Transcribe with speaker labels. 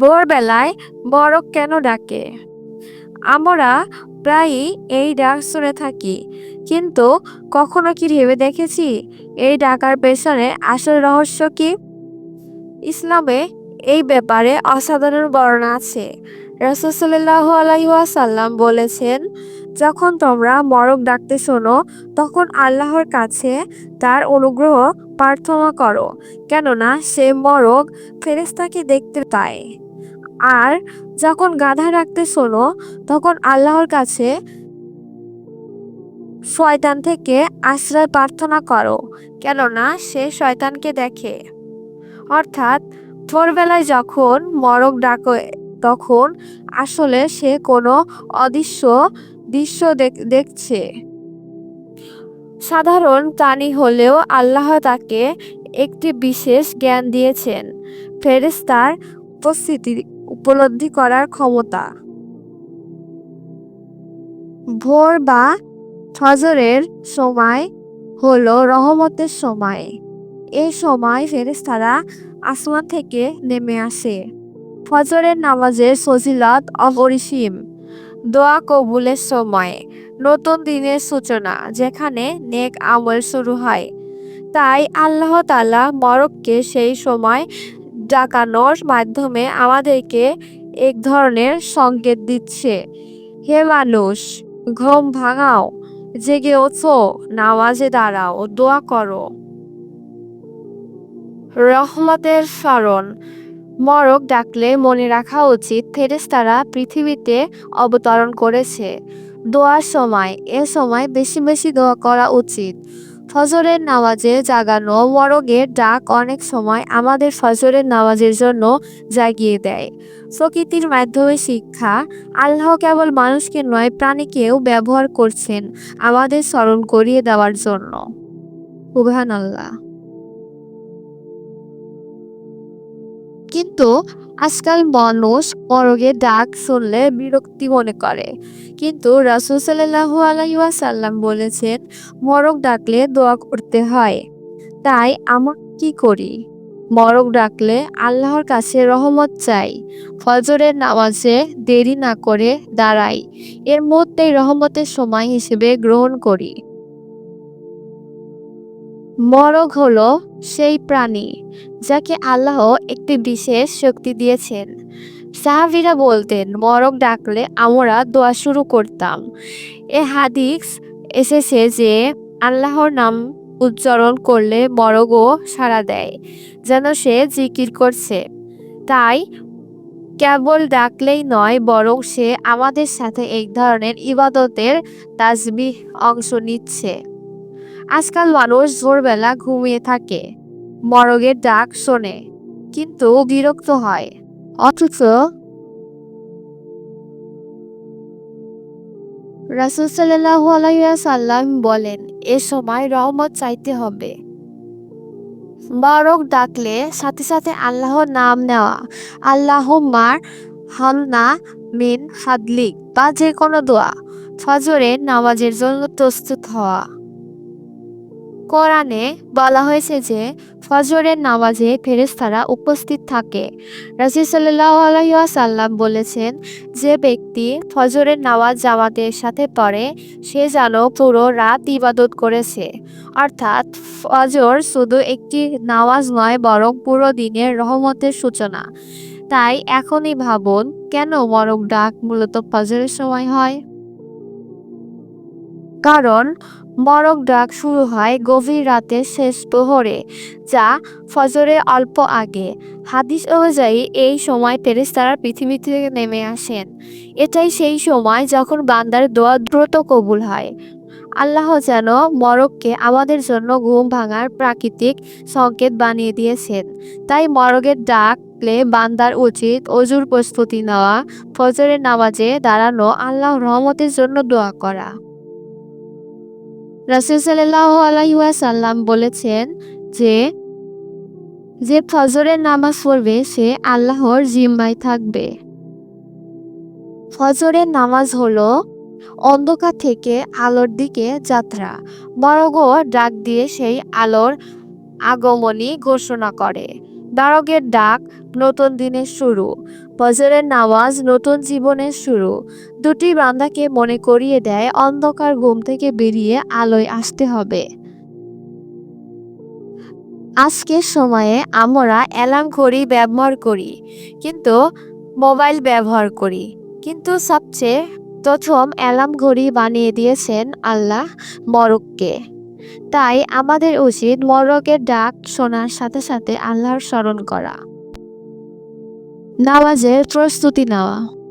Speaker 1: ভোরবেলায় বরক কেন ডাকে? আমরা প্রায়ই এই ডাক শুনে থাকি, কিন্তু কখনো কি ভেবে দেখেছি এই ডাকার পেছনে আসল রহস্য কি? ইসলামে এই ব্যাপারে অসাধারণ বর্ণনা আছে। রসুল্লাহ আলাইসাল্লাম বলেছেন, যখন তোমরা মরক ডাকতে শোনো, তখন আল্লাহর কাছে তার অনুগ্রহ প্রার্থনা করো। কেননা সে মরক ফেরেস্তাকে দেখতে পায়। আর যখন গাধা রাখতে শোনো তখন আল্লাহর কাছে শয়তান থেকে আশ্রয় প্রার্থনা করো, কেননা সে শয়তানকে দেখে। অর্থাৎ ভোরবেলায় যখন মরক ডাকে, তখন আসলে সে কোনো অদৃশ্য দৃশ্য দেখছে। সাধারণ প্রাণী হলেও আল্লাহ তাকে একটি বিশেষ জ্ঞান দিয়েছেন। ফেরেস্তার উপস্থিতি উপলব্ধি করার ক্ষমতা। ভোর বা ফজরের সময় হলো রহমতের সময়। এই সময় ফেরেস্তারা আসমান থেকে নেমে আসে। ফজরের নামাজের ফজিলত অপরিসীম। দোয়া কবুলের সময়। নতুন দিনের সূচনা, যেখানে নেক আমল শুরু হয়। তাই আল্লাহ তালা মরককে সেই সময় ডাকানোর মাধ্যমে আমাদেরকে এক ধরনের সংকেত দিচ্ছে। হে মানুষ, ঘুম ভাঙাও, জেগে ওঠো, নামাজে দাঁড়াও, দোয়া করো। রহমতের স্মরণ, মরক ডাকলে মনে রাখা উচিত ফেরেস্তারা পৃথিবীতে অবতরণ করেছে। দোয়ার সময়, এ সময় বেশি বেশি দোয়া করা উচিত। ফজরের নামাজে জাগানো মরগের ডাক অনেক সময় আমাদের ফজরের নামাজের জন্য জাগিয়ে দেয়। প্রকৃতির মাধ্যমে শিক্ষা, আল্লাহ কেবল মানুষকে নয়, প্রাণীকেও ব্যবহার করছেন আমাদের স্মরণ করিয়ে দেওয়ার জন্য। উবহান আল্লাহ কিন্তু আজকাল মানুষ মরগের ডাক শুনলে বিরক্তি মনে করে। কিন্তু রাসুল সাল্লাহু আলাইসাল্লাম বলেছেন মরক ডাকলে দোয়া করতে হয়। তাই আমরা কি করি? মরক ডাকলে আল্লাহর কাছে রহমত চাই। ফজরের নামাজে দেরি না করে দাঁড়াই। এর মধ্যেই রহমতের সময় হিসেবে গ্রহণ করি। মরক হল সেই প্রাণী যাকে আল্লাহ একটি বিশেষ শক্তি দিয়েছেন। সাহাবিরা বলতেন মরক ডাকলে আমরা দোয়া শুরু করতাম। এ হাদিস এসেছে যে আল্লাহর নাম উচ্চারণ করলে মরগও সাড়া দেয়, যেন সে জিকির করছে। তাই কেবল ডাকলেই নয়, বরং সে আমাদের সাথে এক ধরনের ইবাদতের তাজবিহ অংশ নিচ্ছে। আজকাল মানুষ ভোরবেলা ঘুমিয়ে থাকে। মরগের ডাক শোনে, কিন্তু বিরক্ত হয়। অথচ রাসুল সাল্লাহু আলাইসাল্লাম বলেন, এ সময় রহমত চাইতে হবে। মরক ডাকলে সাথে সাথে আল্লাহর নাম নেওয়া আল্লাহ মার হালনা মিন হাদলিক বা যে কোনো দোয়া, ফজরের নামাজের জন্য প্রস্তুত হওয়া। কোরআনে বলা হয়েছে যে, ফজরের নামাজে ফেরেস্তারা উপস্থিত থাকে। রাজি সাল্লাহ বলেছেন যে ব্যক্তি ফজরের নামাজ জামাতের সাথে পড়ে, সে যেন পুরো রাত ইবাদত করেছে। অর্থাৎ ফজর শুধু একটি নামাজ নয়, বরং পুরো দিনের রহমতের সূচনা। তাই এখনই ভাবুন, কেন মরক ডাক মূলত ফজরের সময় হয়? কারণ মরক ডাক শুরু হয় গভীর রাতের শেষ প্রহরে, যা ফজরে অল্প আগে। হাদিস অনুযায়ী, এই সময় ফেরেস্তারা পৃথিবী থেকে নেমে আসেন। এটাই সেই সময় যখন বান্দার দোয়া দ্রুত কবুল হয়। আল্লাহ যেন মরককে আমাদের জন্য ঘুম ভাঙার প্রাকৃতিক সংকেত বানিয়ে দিয়েছেন। তাই মরগের ডাকলে বান্দার উচিত অজুর প্রস্তুতি নেওয়া, ফজরের নামাজে দাঁড়ানো আল্লাহ রহমতের জন্য দোয়া করা। রাসুল সাল্লাহ আলাইসাল্লাম বলেছেন যে যে ফজরের নামাজ পড়বে, সে আল্লাহর জিম্মায় থাকবে। ফজরের নামাজ হলো অন্ধকার থেকে আলোর দিকে যাত্রা। বরগ ডাক দিয়ে সেই আলোর আগমনী ঘোষণা করে। দারগের ডাক নতুন দিনের শুরু। ফজরের নামাজ নতুন জীবনের শুরু। দুটি বান্দাকে মনে করিয়ে দেয়, অন্ধকার ঘুম থেকে বেরিয়ে আলোয় আসতে হবে। আজকের সময়ে আমরা অ্যালার্ম ঘড়ি ব্যবহার করি, কিন্তু মোবাইল ব্যবহার করি। কিন্তু সবচেয়ে প্রথম অ্যালার্ম ঘড়ি বানিয়ে দিয়েছেন আল্লাহ মরককে তাই আমাদের উচিত মরকের ডাক শোনার সাথে সাথে আল্লাহর স্মরণ করা। নামাজের প্রস্তুতি নেওয়া।